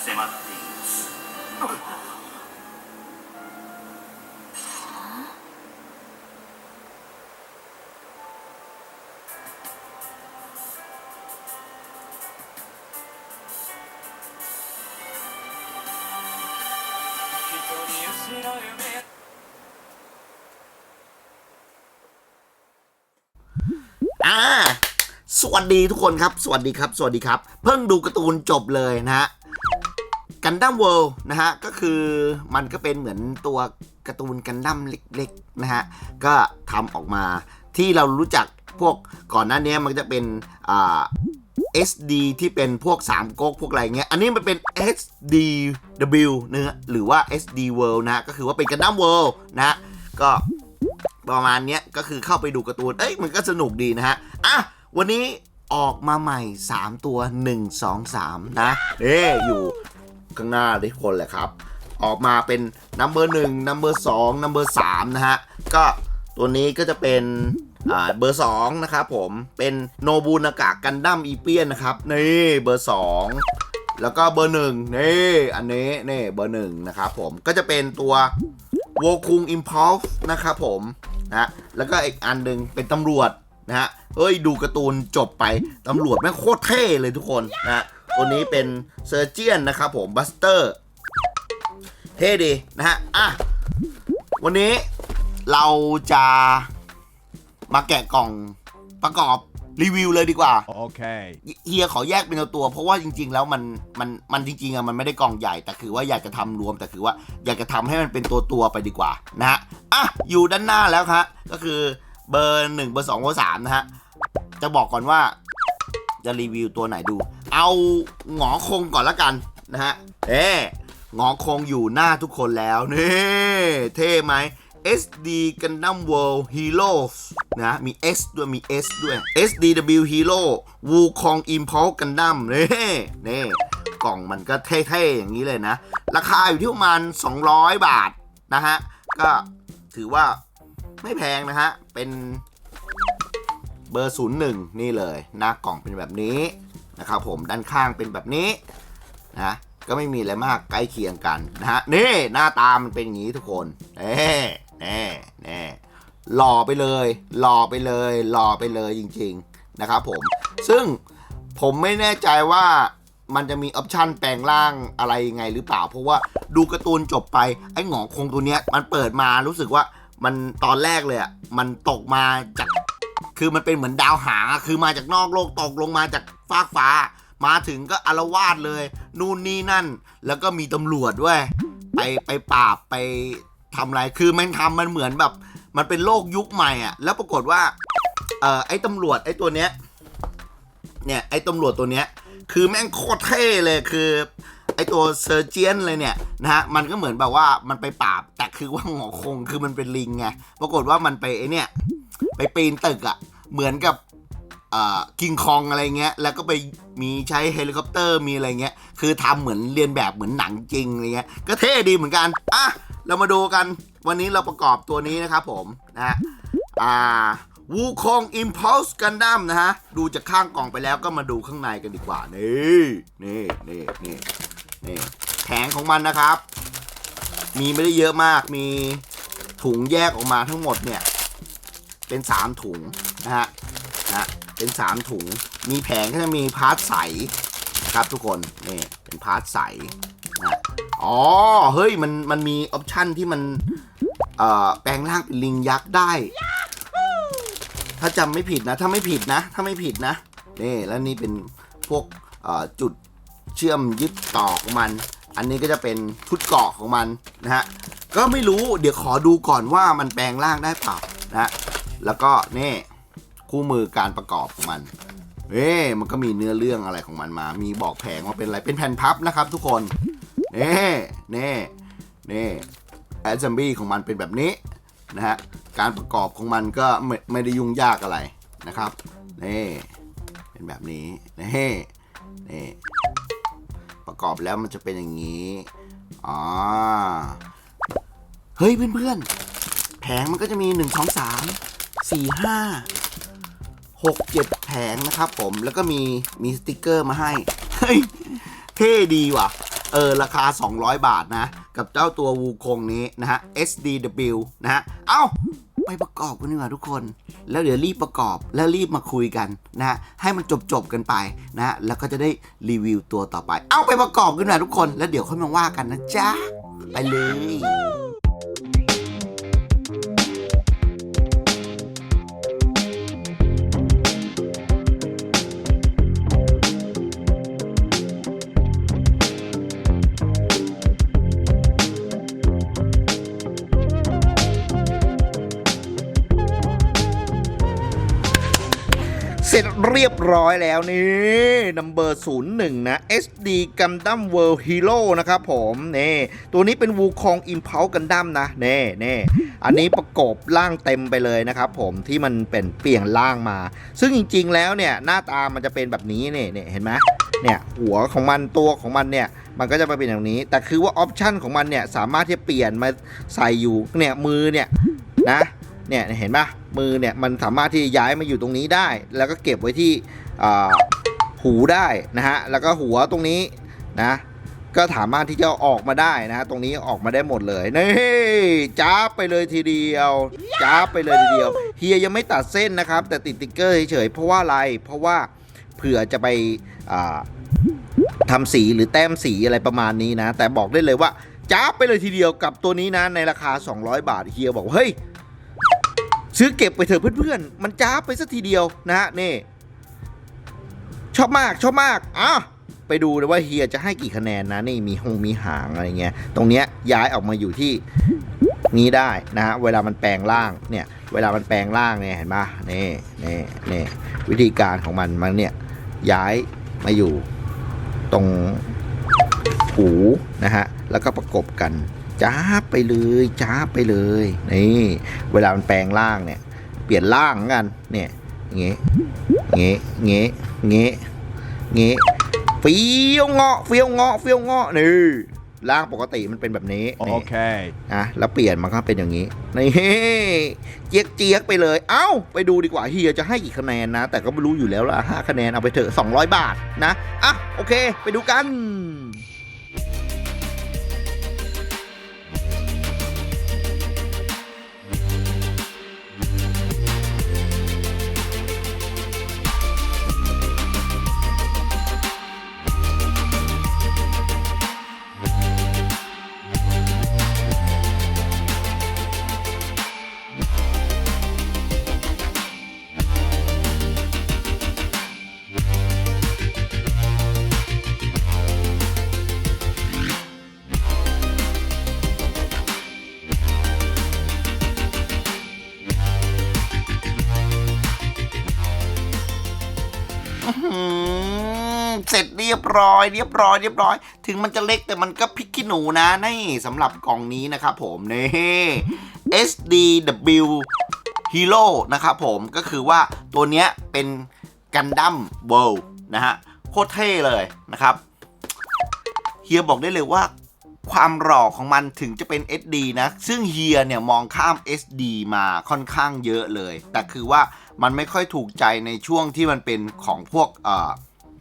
迫っていますสวัสดีทุกคนครับ สวัสดีครับ สวัสดีครับ เพิ่งดูการ์ตูนจบเลยนะฮะ กันดั้มเวิลด์นะฮะก็คือมันก็เป็นเหมือนตัวการ์ตูนกันดั้มเล็กๆนะฮะก็ทำออกมาที่เรารู้จักพวกก่อนหน้านี้มันจะเป็นอ่า SD ที่เป็นพวก3ก๊กพวกอะไรเงี้ย อันนี้มันเป็น SDW นะฮะหรือว่า SD World นะฮะก็คือว่าเป็นกันดั้มเวิลด์นะฮะก็ประมาณเนี้ยก็คือเข้าไปดูการ์ตูน เอ้ยมันก็สนุกดีนะฮะ อะ วันนี้ออกมาใหม่ 3 ตัว 1 2 3 นะ เอ๊อยู่ ข้างหน้าทุกคนแหละครับ ออกมาเป็นนัมเบอร์หนึ่งนัมเบอร์สองนัมเบอร์สามนะฮะ ก็ตัวนี้ก็จะเป็นอ่าเบอร์สองนะครับผมเป็นโนบูนากะกันดั้มอีเปียนนะครับ นี่เบอร์สองแล้วก็เบอร์หนึ่งนี่อันนี้นี่เบอร์หนึ่งนะครับผมก็จะเป็นตัวโวคุงอิมพอลนะครับผมนะแล้วก็อีกอันหนึ่งเป็นตำรวจนะฮะเฮ้ยดูการ์ตูนจบไปตำรวจแม่งโคตรเท่เลยทุกคนนะฮะ ตัวนี้เป็นเซอร์เจียนนะครับผมบัสเตอร์เท่ดีนะฮะ อะ วันนี้เราจะมาแกะกล่องประกอบรีวิวเลยดีกว่า Okay. เฮียขอแยกเป็นตัวๆเพราะว่าจริง ๆ แล้วมันมันมันจริงๆอะมันไม่ได้กล่องใหญ่แต่คือว่าอยากจะทำรวมแต่คือว่าอยากจะทำให้มันเป็นตัวตัวๆไปดีกว่านะฮะ อะ อยู่ด้านหน้าแล้วครับก็คือเบอร์หนึ่งเบอร์สองเบอร์สามนะฮะ จะบอกก่อนว่า จะรีวิวตัวไหนดู เอาหงอคงก่อนละกันนะฮะ เอ๊หงอคงอยู่หน้าทุกคนแล้ว นี่ เท่ไหม SD Gundam World Heroes นะ มี S ด้วย มี S ด้วย SDW Hero Wukong Impulse Gundam นี่นี่กล่องมันก็เท่ๆ อย่างนี้เลยนะ ราคาอยู่ที่ประมาณ 200 บาทนะฮะ ก็ถือว่าไม่แพงนะฮะ เป็น เบอร์ 01 นี่เลย หน้ากล่องเป็นแบบนี้นะครับผมด้านข้างเป็นแบบนี้นะก็ไม่มีอะไรมากใกล้เคียงกันนะฮะนี่หน้าตามันเป็นอย่างนี้ทุกคนเน่แน่แน่หล่อไปเลยหล่อไปเลยหล่อไปเลยจริง ๆนะครับผม ซึ่งผมไม่แน่ใจว่ามันจะมีออปชันแปลงร่างอะไรยังไงหรือเปล่า เพราะว่าดูการ์ตูนจบไปไอ้หงอคงตัวเนี้ยมันเปิดมารู้สึกว่ามันตอนแรกเลยอะมันตกมาจาก คือมันเป็นเหมือนดาวหางอะคือมาจากนอกโลกตกลงมาจากฟากฟ้า มาถึงก็อารวาสเลย นู่นนี่นั่น แล้วก็มีตำรวจด้วย ไปไปปราบไปทำอะไร คือมันทำมันเหมือนแบบ มันเป็นโลกยุคใหม่อะแล้วปรากฏว่า เอ่อไอ้ตำรวจไอ้ตัวเนี้ย เนี่ยไอ้ตำรวจตัวเนี้ย คือแม่งโคตรเท่เลย คือไอ้ตัวเซอร์เจียนเลยเนี่ยนะฮะมันก็เหมือนแบบว่ามันไปปราบแต่คือว่าหงอคงคือมันเป็นลิงไงปรากฏว่ามันไปไอ้เนี่ย ไปปีนตึกอะ่ะ เหมือนกับกิงคองอะไรเงี้ย แล้วก็ไปมีใช้เฮลิคอปเตอร์มีอะไรเงี้ย คือทำเหมือนเรียนแบบเหมือนหนังจริงอะไรเงี้ย ก็เท่ดีเหมือนกัน อะ เรามาดูกัน วันนี้เราประกอบตัวนี้นะครับผม นะฮะ อ่าวูคองอิมพ l ลส์กันดั้มนะฮะ ดูจากข้างกล่องไปแล้วก็มาดูข้างในกันดีกว่า นี่นี่นี่นี่นี่แผงของมันนะครับ มีไม่ได้เยอะมาก มีถุงแยกออกมาทั้งหมดเนี่ย เป็นสามถุงนะฮะนะเป็นสามถุง มีแผงก็จะมีพาร์ทใสนะครับทุกคนนี่เป็นพาร์ทใสนะอ๋อเฮ้ยมันมันมีออปชันที่มันเอ่อแปลงร่างเป็นลิงยักษ์ได้ ถ้าจำไม่ผิดนะ ถ้าไม่ผิดนะ ถ้าไม่ผิดนะนี่แล้วนี่เป็นพวกเอ่อจุดเชื่อมยึดต่อของมัน อันนี้ก็จะเป็นชุดเกาะของมันนะฮะ ก็ไม่รู้เดี๋ยวขอดูก่อนว่ามันแปลงร่างได้เปล่านะ แล้วก็นี่คู่มือการประกอบของมันเอ๊มันก็มีเนื้อเรื่องอะไรของมันมา มีบอกแผงว่าเป็นอะไร เป็นแผ่นพับนะครับทุกคนเน่เน่เน่แอดซัมบี้ของมันเป็นแบบนี้นะฮะ การประกอบของมันก็ไม่ไม่ได้ยุ่งยากอะไรนะครับนี่เป็นแบบนี้นี่นี่ประกอบแล้วมันจะเป็นอย่างนี้อ๋อเฮ้ยเพื่อนๆแผงมันก็จะมี 1 2 3 4 5 6 7แผงนะครับ ผมแล้วก็มีมีสติกเกอร์มาให้เฮ้ยเท่ดีว่ะ เออ ราคา 200 บาทนะ กับเจ้าตัววูคงนี้นะฮะ SDW นะฮะ เอ้า ไปประกอบกันดีกว่าทุกคน แล้วเดี๋ยวรีบประกอบแล้วรีบมาคุยกันนะฮะ ให้มันจบจบกันไปนะฮะ แล้วก็จะได้รีวิวตัวต่อไป เอาไปประกอบกันหน่อยทุกคน แล้วเดี๋ยวค่อยมาว่ากันนะจ๊ะ ไปเลย เสร็จเรียบร้อยแล้วนี่นัมเบอร์ศูนย์หนึ่งนะ SD Gundam World Hero นะครับผมนี่ตัวนี้เป็นวูคอง Impulse Gundam นะเน่เน่อันนี้ประกบร่างเต็มไปเลยนะครับผมที่มันเป็นเปลี่ยนร่างมา ซึ่งจริงๆแล้วเนี่ยหน้าตามันจะเป็นแบบนี้เนี่ยเนี่ยเห็นไหมเนี่ยหัวของมันตัวของมันเนี่ยมันก็จะมาเป็นอย่างนี้ แต่คือว่าออปชันของมันเนี่ยสามารถที่จะเปลี่ยนมาใส่อยู่เนี่ยมือเนี่ยนะ เนี่ยเห็นปะมือเนี่ยมันสามารถที่จะย้ายมาอยู่ตรงนี้ได้ แล้วก็เก็บไว้ที่หูได้นะฮะแล้วก็หัวตรงนี้นะก็สามารถที่จะออกมาได้นะฮะตรงนี้ออกมาได้หมดเลยนี่จ้าไปเลยทีเดียวจ้าไปเลยทีเดียวเฮียยังไม่ตัดเส้นนะครับ แต่ติดติ๊กเกอร์เฉยๆเพราะว่าอะไรเพราะว่าเผื่อจะไปอ่าทำสีหรือแต้มสีอะไรประมาณนี้นะ แต่บอกได้เลยว่าจ้าไปเลยทีเดียวกับตัวนี้นะในราคา 200 บาทเฮียบอกว่าเฮ้ย ซื้อเก็บไปเถอะเพื่อนๆ มันจ้าไปสักทีเดียวนะฮะนี่ ชอบมากชอบมากอะไปดูเลยว่าเฮียจะให้กี่คะแนนนะนี่มีหงมีหางอะไรเงี้ยตรงเนี้ยย้ายออกมาอยู่ที่นี้ได้นะฮะเวลามันแปลงร่างเนี่ยเวลามันแปลงร่างเนี่ยเห็นปะนี่นี่นี่วิธีการของมันมันเนี่ยย้ายมาอยู่ตรงหูนะฮะแล้วก็ประกบกัน จ้าบไปเลยจ้าบไปเลยนี่เวลามันแปลงร่างเนี่ย เปลี่ยนร่างเหมือนกันเนี่ยเงี้เงี้เงี้เงี้เงี้เฟี้ยวเงาะเฟี้ยวเงาะเฟี้ยวเงาะนี่ร่างปกติมันเป็นแบบนี้นี่ Okay. นะแล้วเปลี่ยนมันก็เป็นอย่างนี้นี่เจี๊ยกเจี๊ยกไปเลย เอ้า ไปดูดีกว่าเฮียจะให้กี่คะแนนนะ แต่ก็ไม่รู้อยู่แล้วละห้าคะแนนเอาไปเถอะ200 บาทนะอะโอเค ไปดูกัน เสร็จเรียบร้อย เรียบร้อยเรียบร้อย ถึงมันจะเล็กแต่มันก็พริกขี้หนูนะนี่สำหรับกล่องนี้นะครับผมนี่ SDW Hero นะครับผมก็คือว่าตัวเนี้ยเป็นกันดั้มเวิลด์นะฮะโคตรเท่เลยนะครับเฮียบอกได้เลยว่าความหล่อของมันถึงจะเป็น SD นะ ซึ่งเฮียเนี่ยมองข้าม SD มาค่อนข้างเยอะเลย แต่คือว่ามันไม่ค่อยถูกใจในช่วงที่มันเป็นของพวกเอ่อ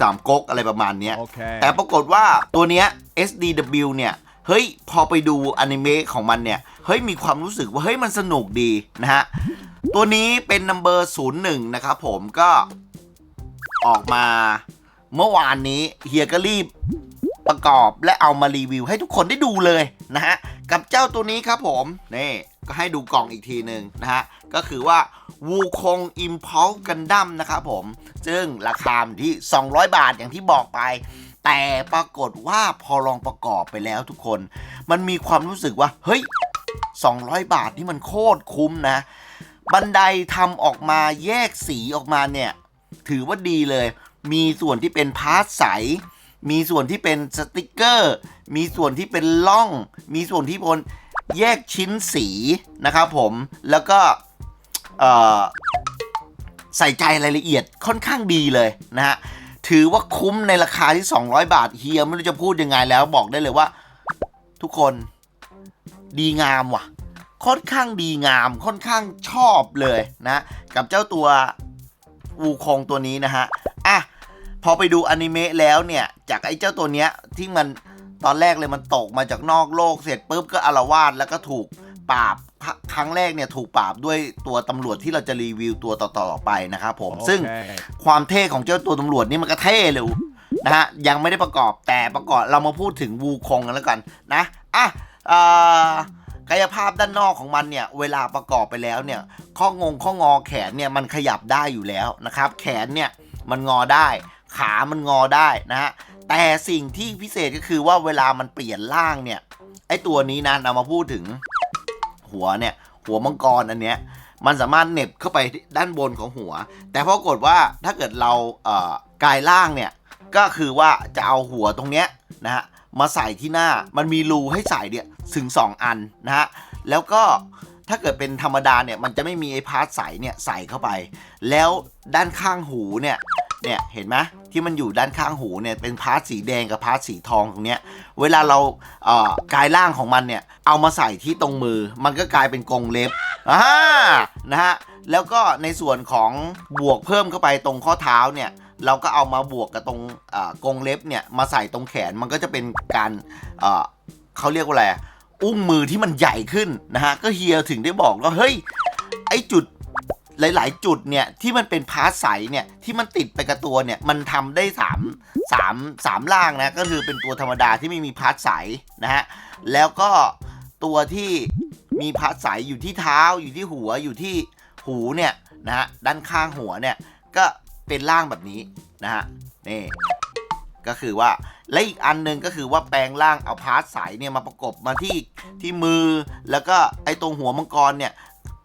สามก๊กอะไรประมาณเนี้ย Okay. แต่ปรากฏว่าตัวเนี้ย SDW เนี่ยเฮ้ยพอไปดูอนิเมะของมันเนี่ยเฮ้ยมีความรู้สึกว่าเฮ้ยมันสนุกดีนะฮะตัวนี้เป็นนัมเบอร์01 นะครับผมก็ออกมาเมื่อวานนี้เฮียก็รีบประกอบและเอามารีวิวให้ทุกคนได้ดูเลยนะฮะ กับเจ้าตัวนี้ครับผม นี่ก็ให้ดูกล่องอีกทีหนึ่งนะฮะ ก็คือว่าวูคง Impulse Gundam นะครับผม ซึ่งราคาที่ 200 บาทอย่างที่บอกไป แต่ปรากฏว่าพอลองประกอบไปแล้วทุกคน มันมีความรู้สึกว่า เฮ้ย 200 บาทนี่มันโคตรคุ้มนะ บันไดทำออกมาแยกสีออกมาเนี่ย ถือว่าดีเลย มีส่วนที่เป็นพาร์ทใส มีส่วนที่เป็นสติกเกอร์ มีส่วนที่เป็นล่อง มีส่วนที่เป็นแยกชิ้นสีนะครับผมแล้วก็ใส่ใจรายละเอียดค่อนข้างดีเลยนะฮะถือว่าคุ้มในราคาที่ 200 บาทเฮียไม่รู้จะพูดยังไงแล้วบอกได้เลยว่า ทุกคนดีงามว่ะ ค่อนข้างดีงามค่อนข้างชอบเลยนะกับเจ้าตัววูคงตัวนี้นะฮะอะพอไปดูอนิเมะแล้วเนี่ย จากไอ้เจ้าตัวเนี้ยที่มัน ตอนแรกเลยมันตกมาจากนอกโลกเสร็จปุ๊บก็อารวาสแล้วก็ถูกปราบคครั้งแรกเนี่ยถูกปราบด้วยตัวตำรวจที่เราจะรีวิวตัวต่อๆไปนะครับผม ซึ่ง Okay. ความเท่ของเจ้าตัวตำรวจนี่มันก็เท่เลยนะฮะยังไม่ได้ประกอบแต่ประกอบเรามาพูดถึงวูคงกันแล้วกันนะอะเอ่อกายภาพด้านนอกของมันเนี่ยเวลาประกอบไปแล้วเนี่ยข้องงข้องอแขนเนี่ยมันขยับได้อยู่แล้วนะครับ แขนเนี่ยมันงอได้ ขามันงอได้นะฮะ แต่สิ่งที่พิเศษก็คือว่าเวลามันเปลี่ยนร่างเนี่ย ไอตัวนี้นะเรามาพูดถึง หัวเนี่ย หัวมังกรอันเนี้ย มันสามารถเหน็บเข้าไปด้านบนของหัว แต่ปรากฏว่าถ้าเกิดเราเอ่อกายล่างเนี่ย ก็คือว่าจะเอาหัวตรงเนี้ยนะฮะมาใส่ที่หน้า มันมีรูให้ใส่เนี่ยถึง 2 อันนะฮะ แล้วก็ถ้าเกิดเป็นธรรมดาเนี่ย มันจะไม่มีไอ้พาร์ทใสเนี่ยใส่เข้าไป แล้วด้านข้างหูเนี่ย เนี่ยเห็นไหมที่มันอยู่ด้านข้างหูเนี่ยเป็นพาร์ทสีแดงกับพาร์ทสีทองตรงเนี้ยเวลาเราเอ่อกายล่างของมันเนี่ยเอามาใส่ที่ตรงมือ มันก็กลายเป็นกรงเล็บอ่านะฮะแล้วก็ในส่วนของบวกเพิ่มเข้าไปตรงข้อเท้าเนี่ยเราก็เอามาบวกกับตรงกรงเล็บเนี่ยมาใส่ตรงแขนมันก็จะเป็นการเขาเรียกว่าอะไรอุ้งมือที่มันใหญ่ขึ้นนะฮะก็เฮียถึงได้บอกว่าเฮ้ยไอจุด หลาย ๆ จุดเนี่ยที่มันเป็นพาร์ทใสเนี่ยที่มันติดไปกับตัวเนี่ยมันทำได้3 3 3ล่างนะก็คือเป็นตัวธรรมดาที่ไม่มีพาร์ทใสนะฮะแล้วก็ตัวที่มีพาร์ทใสอยู่ที่เท้าอยู่ที่หัวอยู่ที่หูเนี่ยนะฮะด้านข้างหัวเนี่ยก็เป็นร่างแบบนี้นะฮะนี่ก็คือว่าและอีกอันหนึ่งก็คือว่าแปลงร่างเอาพาร์ทใสเนี่ยมาประกบมาที่ที่มือ แล้วก็ไอ้ตรงหัวมังกรเนี่ย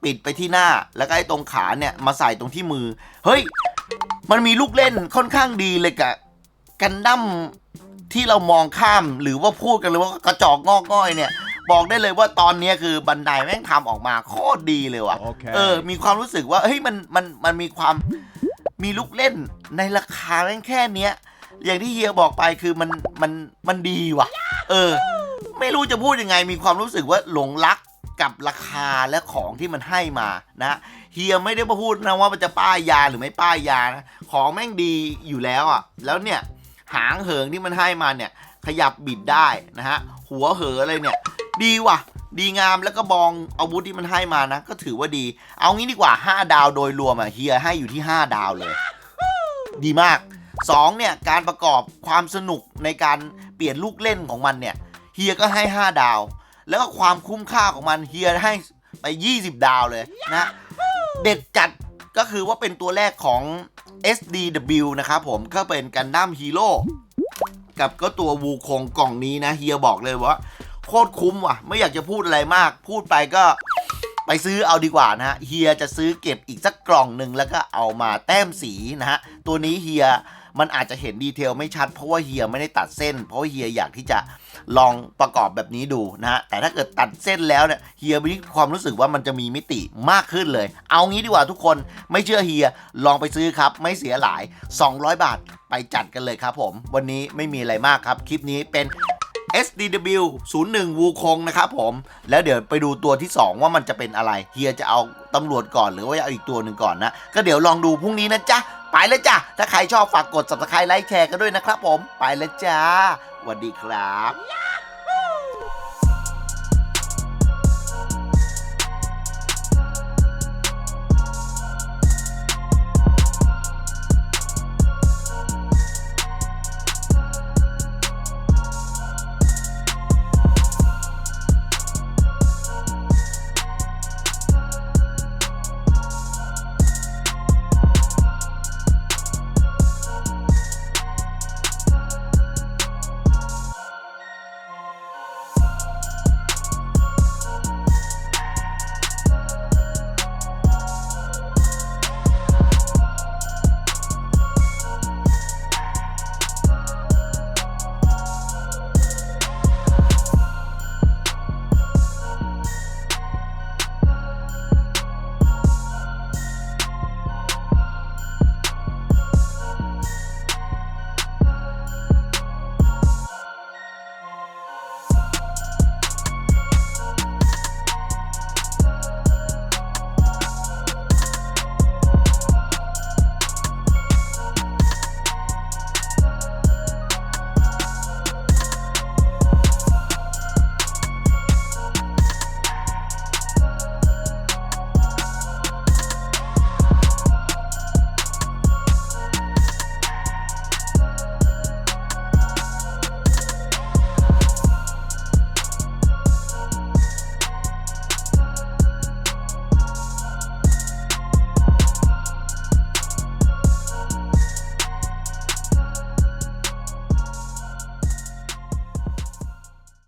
ปิดไปที่หน้า แล้วก็ไอ้ตรงขาเนี่ยมาใส่ตรงที่มือ เฮ้ย มันมีลูกเล่นค่อนข้างดีเลยกับกันดั้มที่เรามองข้ามหรือว่าพูดกันเลยว่ากระจอกงอกง่อยเนี่ย บอกได้เลยว่าตอนเนี้ยคือบันไดแม่งทำออกมาโคตรดีเลยว่ะโอเคเออ มีความรู้สึกว่าเฮ้ยมันมันมันมีความมีลูกเล่นในราคาแม่งแค่เนี้ยอย่างที่เฮียบอกไปคือมันมันมันดีว่ะ เออ ไม่รู้จะพูดยังไง มีความรู้สึกว่าหลงรัก กับราคาและของที่มันให้มานะเฮียไม่ได้มาพูดนะว่ามันจะป้ายยาหรือไม่ป้ายยานะของแม่งดีอยู่แล้วอะแล้วเนี่ยหางเหิงที่มันให้มาเนี่ยขยับบิดได้นะฮะหัวเหออะไรเนี่ย ดีว่ะ ดีงามแล้วก็บองอาวุธที่มันให้มานะ ก็ถือว่าดี เอางี้ดีกว่า 5 ดาวโดยรวมอะเฮียให้อยู่ที่ 5 ดาวเลย ดีมาก2เนี่ยการประกอบความสนุกในการเปลี่ยนลูกเล่นของมันเนี่ยเฮียก็ให้ 5 ดาว แล้วก็ความคุ้มค่าของมันเฮียให้ไป 20 ดาวเลยนะ เด็ดจัดก็คือว่าเป็นตัวแรกของ SDW นะครับผมก็เป็นกันดั้มฮีโร่กับก็ตัววูคงกล่องนี้นะเฮียบอกเลยว่า โคตรคุ้มว่ะ ไม่อยากจะพูดอะไรมาก พูดไปก็ไปซื้อเอาดีกว่านะฮะเฮียจะซื้อเก็บอีกสักกล่องหนึ่งแล้วก็เอามาแต้มสีนะฮะตัวนี้เฮีย มันอาจจะเห็นดีเทลไม่ชัด เพราะว่าเฮียไม่ได้ตัดเส้น เพราะเฮียอยากที่จะลองประกอบแบบนี้ดูนะฮะแต่ถ้าเกิดตัดเส้นแล้วเนี่ยเฮียมีความรู้สึกว่ามันจะมีมิติมากขึ้นเลย เอางี้ดีกว่าทุกคนไม่เชื่อเฮียลองไปซื้อครับ ไม่เสียหลาย 200 บาทไปจัดกันเลยครับ ผม วันนี้ไม่มีอะไรมากครับคลิปนี้เป็น SDW 01 วูคงนะครับผม แล้วเดี๋ยวไปดูตัวที่ 2 ว่ามันจะเป็นอะไร เฮียจะเอาตำรวจก่อนหรือว่าเอาอีกตัวหนึ่งก่อนนะ ก็เดี๋ยวลองดูพรุ่งนี้นะจ๊ะ ไปแล้วจ้ะ ถ้าใครชอบฝากกด subscribe ไลค์แชร์กันด้วยนะครับผม ไปแล้วจ้าสวัสดีครับ